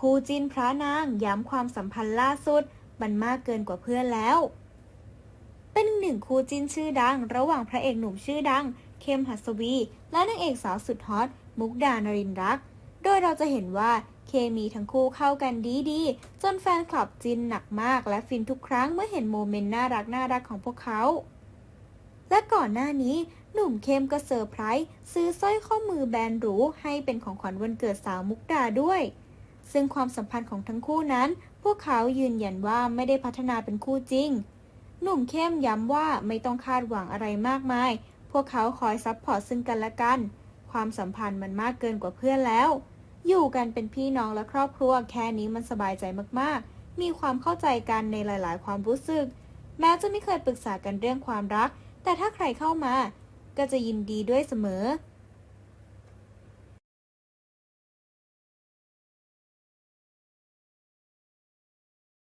คู่จิ้นพระนางย้ำความสัมพันธ์ล่าสุด มันมากเกินกว่าเพื่อนแล้ว เป็นหนึ่งคู่จิ้นชื่อดัง ระหว่างพระเอกหนุ่มชื่อดัง เข้มหัสวี และนางเอกสาวสุดฮอต มุกดานรินรัก โดยเราจะเห็นว่าเคมีทั้งคู่เข้ากันดีๆ จนแฟนคลับจินหนักมากและฟินทุกครั้งเมื่อเห็นโมเมนต์น่ารักน่ารักของพวกเขา และก่อนหน้านี้หนุ่มเข้มก็เซอร์ไพรส์ซื้อสร้อยข้อมือแบรนด์หรูให้เป็นของขวัญวันเกิดสาวมุกดาด้วย ซึ่งความสัมพันธ์ของทั้งคู่นั้น พวกเขายืนยันว่าไม่ได้พัฒนาเป็นคู่จริง หนุ่มเข้มย้ำว่าไม่ต้องคาดหวังอะไรมากมาย พวกเขาคอยซัพพอร์ตซึ่งกันและกัน ความสัมพันธ์มันมากเกินกว่าเพื่อนแล้ว อยู่กันเป็นพี่น้องและครอบครัว แค่นี้มันสบายใจมากๆ มีความเข้าใจกันในหลาย ๆ ความรู้สึก แม้จะไม่เคยปรึกษากันเรื่องความรัก แต่ถ้าใครเข้ามา ก็จะยินดีด้วยเสมอ